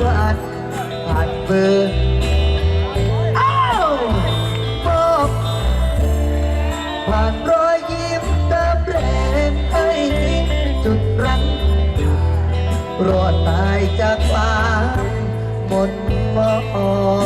ดังๆเอ้าก็อัดผ่านเบอร์เอ้าบอบผ่านรอยยิ้มเติมแรงให้จุดรังรอดตายจากความหมดมอง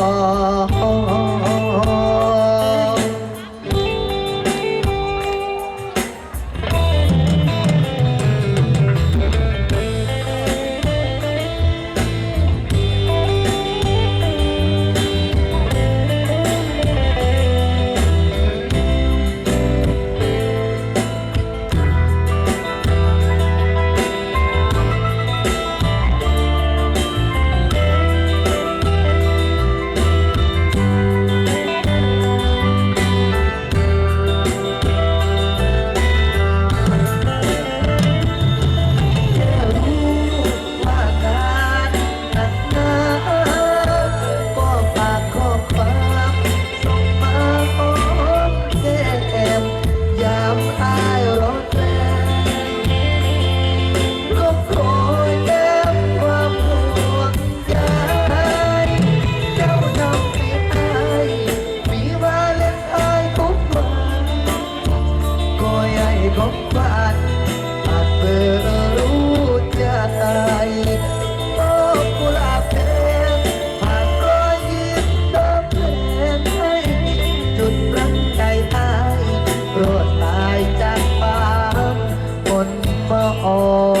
어,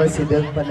โอ้มัน